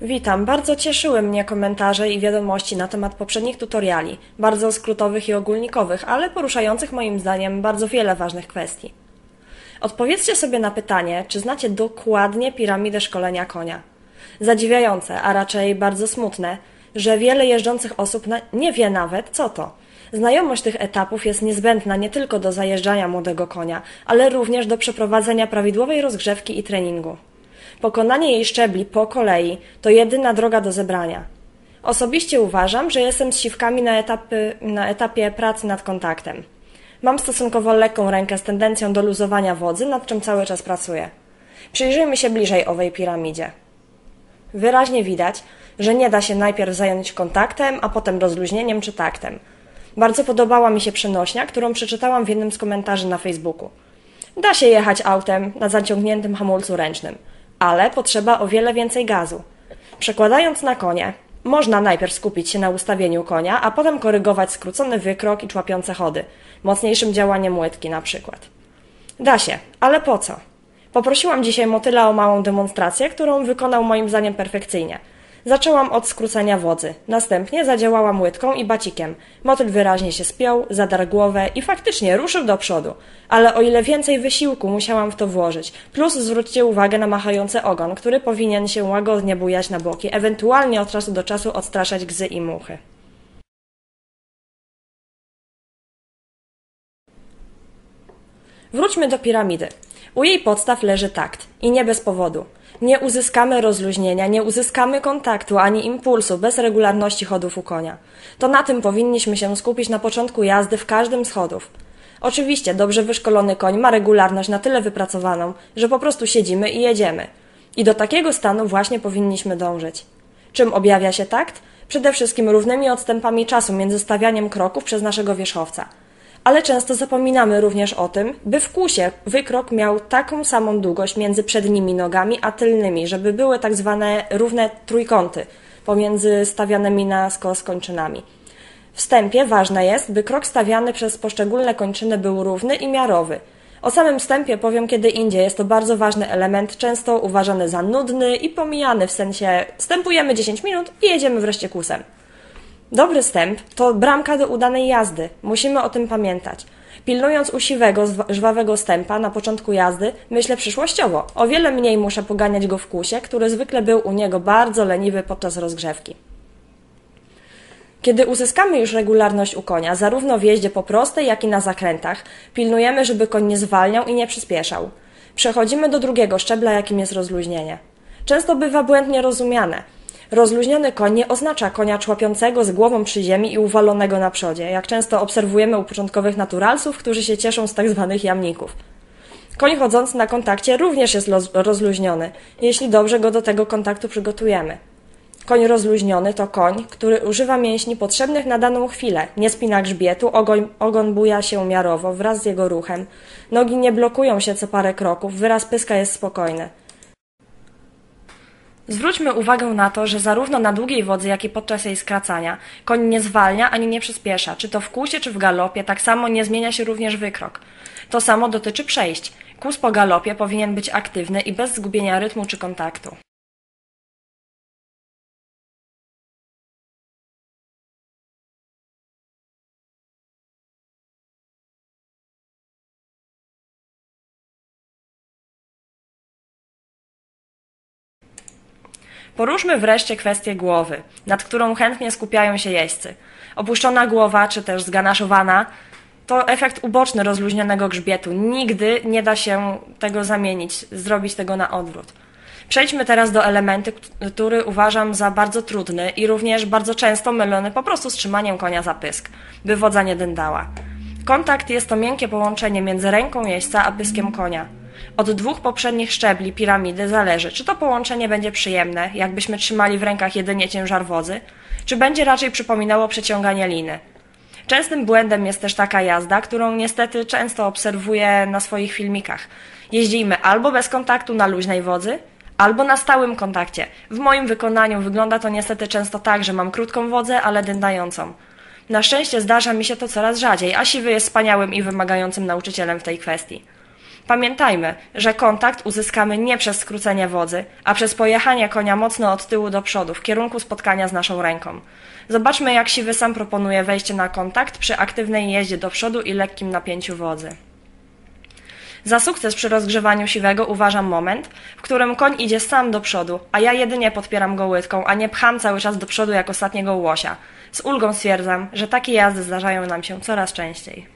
Witam. Bardzo cieszyły mnie komentarze i wiadomości na temat poprzednich tutoriali, bardzo skrótowych i ogólnikowych, ale poruszających moim zdaniem bardzo wiele ważnych kwestii. Odpowiedzcie sobie na pytanie, czy znacie dokładnie piramidę szkolenia konia. Zadziwiające, a raczej bardzo smutne, że wiele jeżdżących osób nie wie nawet, co to. Znajomość tych etapów jest niezbędna nie tylko do zajeżdżania młodego konia, ale również do przeprowadzenia prawidłowej rozgrzewki i treningu. Pokonanie jej szczebli po kolei to jedyna droga do zebrania. Osobiście uważam, że jestem z siwkami na, etapy, na etapie pracy nad kontaktem. Mam stosunkowo lekką rękę z tendencją do luzowania wodzy, nad czym cały czas pracuję. Przyjrzyjmy się bliżej owej piramidzie. Wyraźnie widać, że nie da się najpierw zająć kontaktem, a potem rozluźnieniem czy taktem. Bardzo podobała mi się przenośnia, którą przeczytałam w jednym z komentarzy na Facebooku. Da się jechać autem na zaciągniętym hamulcu ręcznym, ale potrzeba o wiele więcej gazu. Przekładając na konie, można najpierw skupić się na ustawieniu konia, a potem korygować skrócony wykrok i człapiące chody, mocniejszym działaniem łydki na przykład. Da się, ale po co? Poprosiłam dzisiaj motyla o małą demonstrację, którą wykonał moim zdaniem perfekcyjnie. Zaczęłam od skrócenia wodzy, następnie zadziałałam łydką i bacikiem. Motyl wyraźnie się spiął, zadarł głowę i faktycznie ruszył do przodu. Ale o ile więcej wysiłku musiałam w to włożyć, plus zwróćcie uwagę na machający ogon, który powinien się łagodnie bujać na boki, ewentualnie od czasu do czasu odstraszać gzy i muchy. Wróćmy do piramidy. U jej podstaw leży takt i nie bez powodu. Nie uzyskamy rozluźnienia, nie uzyskamy kontaktu ani impulsu bez regularności chodów u konia. To na tym powinniśmy się skupić na początku jazdy w każdym z chodów. Oczywiście dobrze wyszkolony koń ma regularność na tyle wypracowaną, że po prostu siedzimy i jedziemy. I do takiego stanu właśnie powinniśmy dążyć. Czym objawia się takt? Przede wszystkim równymi odstępami czasu między stawianiem kroków przez naszego wierzchowca. Ale często zapominamy również o tym, by w kłusie wykrok miał taką samą długość między przednimi nogami a tylnymi, żeby były tak zwane równe trójkąty pomiędzy stawianymi na skos kończynami. W wstępie ważne jest, by krok stawiany przez poszczególne kończyny był równy i miarowy. O samym wstępie powiem kiedy indziej, jest to bardzo ważny element, często uważany za nudny i pomijany w sensie wstępujemy 10 minut i jedziemy wreszcie kłusem. Dobry stęp to bramka do udanej jazdy. Musimy o tym pamiętać. Pilnując usiwego, żwawego stępa na początku jazdy, myślę przyszłościowo. O wiele mniej muszę poganiać go w kłusie, który zwykle był u niego bardzo leniwy podczas rozgrzewki. Kiedy uzyskamy już regularność u konia, zarówno w jeździe po prostej, jak i na zakrętach, pilnujemy, żeby koń nie zwalniał i nie przyspieszał. Przechodzimy do drugiego szczebla, jakim jest rozluźnienie. Często bywa błędnie rozumiane. Rozluźniony koń nie oznacza konia człapiącego z głową przy ziemi i uwalonego na przodzie, jak często obserwujemy u początkowych naturalsów, którzy się cieszą z tak zwanych jamników. Koń chodzący na kontakcie również jest rozluźniony, jeśli dobrze go do tego kontaktu przygotujemy. Koń rozluźniony to koń, który używa mięśni potrzebnych na daną chwilę. Nie spina grzbietu, ogon, ogon buja się miarowo wraz z jego ruchem. Nogi nie blokują się co parę kroków, wyraz pyska jest spokojny. Zwróćmy uwagę na to, że zarówno na długiej wodzy, jak i podczas jej skracania koń nie zwalnia ani nie przyspiesza, czy to w kłusie, czy w galopie, tak samo nie zmienia się również wykrok. To samo dotyczy przejść. Kłus po galopie powinien być aktywny i bez zgubienia rytmu czy kontaktu. Poruszmy wreszcie kwestię głowy, nad którą chętnie skupiają się jeźdźcy. Opuszczona głowa, czy też zganaszowana, to efekt uboczny rozluźnionego grzbietu. Nigdy nie da się tego zamienić, zrobić tego na odwrót. Przejdźmy teraz do elementu, który uważam za bardzo trudny i również bardzo często mylony po prostu z trzymaniem konia za pysk, by wodza nie dyndała. Kontakt jest to miękkie połączenie między ręką jeźdźca a pyskiem konia. Od dwóch poprzednich szczebli piramidy zależy, czy to połączenie będzie przyjemne, jakbyśmy trzymali w rękach jedynie ciężar wodzy, czy będzie raczej przypominało przeciąganie liny. Częstym błędem jest też taka jazda, którą niestety często obserwuję na swoich filmikach. Jeździmy albo bez kontaktu na luźnej wodzy, albo na stałym kontakcie. W moim wykonaniu wygląda to niestety często tak, że mam krótką wodzę, ale dyndającą. Na szczęście zdarza mi się to coraz rzadziej, a siwy jest wspaniałym i wymagającym nauczycielem w tej kwestii. Pamiętajmy, że kontakt uzyskamy nie przez skrócenie wodzy, a przez pojechanie konia mocno od tyłu do przodu w kierunku spotkania z naszą ręką. Zobaczmy, jak siwy sam proponuje wejście na kontakt przy aktywnej jeździe do przodu i lekkim napięciu wodzy. Za sukces przy rozgrzewaniu siwego uważam moment, w którym koń idzie sam do przodu, a ja jedynie podpieram go łydką, a nie pcham cały czas do przodu jak ostatniego łosia. Z ulgą stwierdzam, że takie jazdy zdarzają nam się coraz częściej.